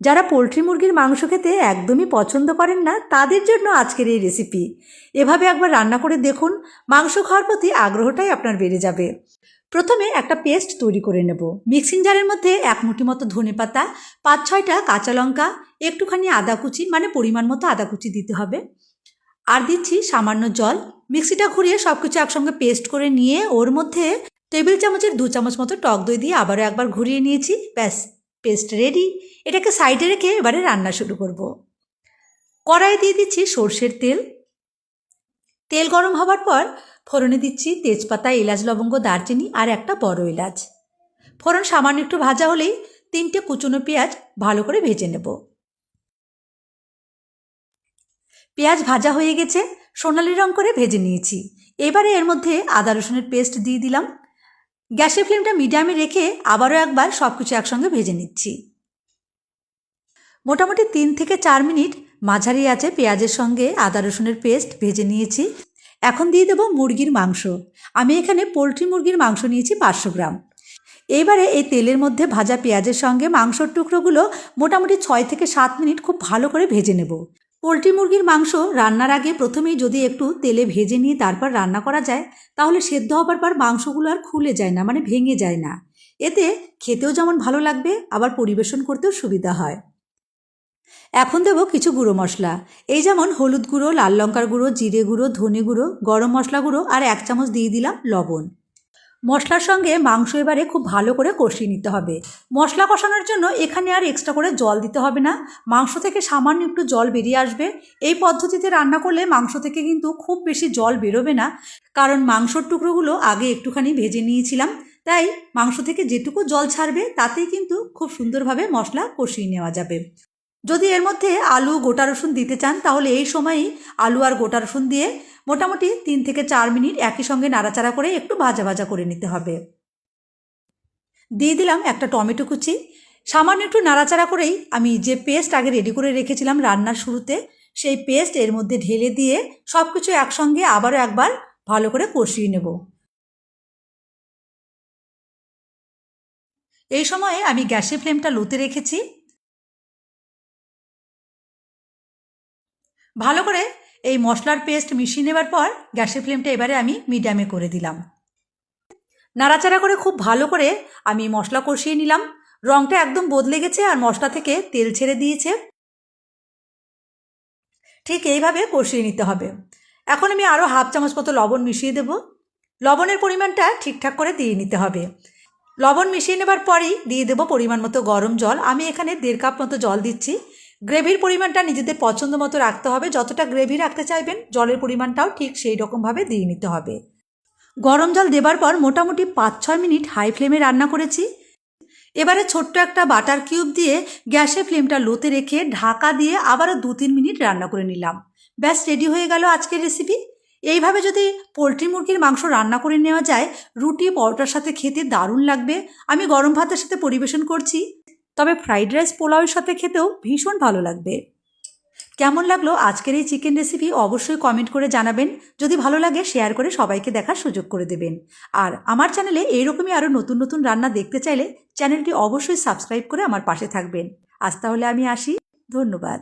যারা পোলট্রি মুরগির মাংস খেতে একদমই পছন্দ করেন না, তাদের জন্য আজকের এই রেসিপি এভাবে একবার রান্না করে দেখুন, মাংস খাওয়ার প্রতি আগ্রহটাই আপনার বেড়ে যাবে। প্রথমে একটা পেস্ট তৈরি করে নেব। মিক্সিং জারের মধ্যে এক মুঠি মতো ধনে পাতা, পাঁচ ছয়টা কাঁচা লঙ্কা, একটুখানি আদা কুচি মানে পরিমাণ মতো আদা কুচি দিতে হবে। আর দিচ্ছি সামান্য জল। মিক্সিটা ঘুরিয়ে সব কিছু একসঙ্গে পেস্ট করে নিয়ে ওর মধ্যে টেবিল চামচের দু চামচ মতো টক দই দিয়ে আবারও একবার ঘুরিয়ে নিয়েছি। ব্যাস। পেস্ট রেডি, এটাকে সাইডে রেখে এবারে রান্না শুরু করব। কড়াই দিয়ে দিচ্ছি সর্ষের তেল। তেল গরম হবার পর ফোড়নে দিচ্ছি তেজপাতা, এলাচ, লবঙ্গ, দারচিনি আর একটা বড় এলাচ। ফোড়ন সামান্য একটু ভাজা হলেই তিনটে কুচনো পেঁয়াজ ভালো করে ভেজে নেব। পেঁয়াজ ভাজা হয়ে গেছে, সোনালি রং করে ভেজে নিয়েছি। এবারে এর মধ্যে আদা রসুনের পেস্ট দিয়ে দিলাম। গ্যাসের ফ্লেমটা মিডিয়ামে রেখে আবারও একবার সব কিছু একসঙ্গে ভেজে নিচ্ছি। মোটামুটি তিন থেকে চার মিনিট মাঝারি আছে পেঁয়াজের সঙ্গে আদা রসুনের পেস্ট ভেজে নিয়েছি। এখন দিয়ে দেবো মুরগির মাংস। আমি এখানে পোলট্রি মুরগির মাংস নিয়েছি পাঁচশো গ্রাম। এইবারে এই তেলের মধ্যে ভাজা পেঁয়াজের সঙ্গে মাংসর টুকরোগুলো মোটামুটি ছয় থেকে সাত মিনিট খুব ভালো করে ভেজে নেব। পোলট্রি মুরগির মাংস রান্নার আগে প্রথমেই যদি একটু তেলে ভেজে নিয়ে তারপর রান্না করা যায়, তাহলে সেদ্ধ হবার পর মাংসগুলো আর খুলে যায় না মানে ভেঙে যায় না। এতে খেতেও যেমন ভালো লাগবে, আবার পরিবেশন করতেও সুবিধা হয়। এখন দেবো কিছু গুঁড়ো মশলা। এই যেমন হলুদ গুঁড়ো, লাল লঙ্কার গুঁড়ো, জিরে গুঁড়ো, ধনে গুঁড়ো, গরম মশলা গুঁড়ো আর এক চামচ দিয়ে দিলাম লবণ। মশলার সঙ্গে মাংস এবারে খুব ভালো করে কষিয়ে নিতে হবে। মশলা কষানোর জন্য এখানে আর এক্সট্রা করে জল দিতে হবে না। মাংস থেকে সামান্য একটু জল বেরিয়ে আসবে। এই পদ্ধতিতে রান্না করলে মাংস থেকে কিন্তু খুব বেশি জল বেরোবে না। কারণ মাংসর টুকরোগুলো আগে একটুখানি ভেজে নিয়েছিলাম। তাই মাংস থেকে যেটুকু জল ছাড়বে তাতেই কিন্তু খুব সুন্দরভাবে মশলা কষিয়ে নেওয়া যাবে। যদি এর মধ্যে আলু, গোটা রসুন দিতে চান, তাহলে এই সময়ই আলু আর গোটা রসুন দিয়ে মোটামুটি তিন থেকে চার মিনিট একই সঙ্গে নাড়াচাড়া করে একটু ভাজা ভাজা করে নিতে হবে। দিয়ে দিলাম একটা টমেটো কুচি। সামান্য একটু নাড়াচাড়া করেই আমি যে পেস্ট আগে রেডি করে রেখেছিলাম রান্নার শুরুতে, সেই পেস্ট এর মধ্যে ঢেলে দিয়ে সব কিছু একসঙ্গে আবারও একবার ভালো করে কষিয়ে নেব। এই সময়ে আমি গ্যাসের ফ্লেমটা লোতে রেখেছি। ভালো করে এই মশলার পেস্ট মিশিয়ে নেবার পর গ্যাসের ফ্লেমটা এবারে আমি মিডিয়ামে করে দিলাম। নাড়াচাড়া করে খুব ভালো করে আমি মশলা কষিয়ে নিলাম। রঙটা একদম বদলে গেছে আর মশলা থেকে তেল ছেড়ে দিয়েছে। ঠিক এইভাবে কষিয়ে নিতে হবে। এখন আমি আরও হাফ চামচ মতো লবণ মিশিয়ে দেব। লবণের পরিমাণটা ঠিকঠাক করে দিয়ে নিতে হবে। লবণ মিশিয়ে নেবার পরেই দিয়ে দেবো পরিমাণ মতো গরম জল। আমি এখানে দেড় কাপ মতো জল দিচ্ছি। গ্রেভির পরিমাণটা নিজেদের পছন্দ মতো রাখতে হবে। যতটা গ্রেভি রাখতে চাইবেন, জলের পরিমাণটাও ঠিক সেই রকমভাবে দিয়ে নিতে হবে। গরম জল দেবার পর মোটামুটি পাঁচ ছয় মিনিট হাই ফ্লেমে রান্না করেছি। এবারে ছোট্ট একটা বাটার কিউব দিয়ে গ্যাসের ফ্লেমটা লোতে রেখে ঢাকা দিয়ে আবারও দু তিন মিনিট রান্না করে নিলাম। ব্যাস, রেডি হয়ে গেল আজকের রেসিপি। এইভাবে যদি পোলট্রি মুরগির মাংস রান্না করে নেওয়া যায়, রুটি, পরোটার সাথে খেতে দারুণ লাগবে। আমি গরম ভাতের সাথে পরিবেশন করছি। তবে ফ্রাইড রাইস পোলাওয়ের সাথে খেতেও ভীষণ ভালো লাগবে। কেমন লাগল আজকের এই চিকেন রেসিপি অবশ্যই কমেন্ট করে জানাবেন। যদি ভালো লাগে, শেয়ার করে সবাইকে দেখার সুযোগ করে দেবেন। আর আমার চ্যানেলে এইরকমই আরও নতুন নতুন রান্না দেখতে চাইলে চ্যানেলটি অবশ্যই সাবস্ক্রাইব করে আমার পাশে থাকবেন। আজ তাহলে আমি আসি। ধন্যবাদ।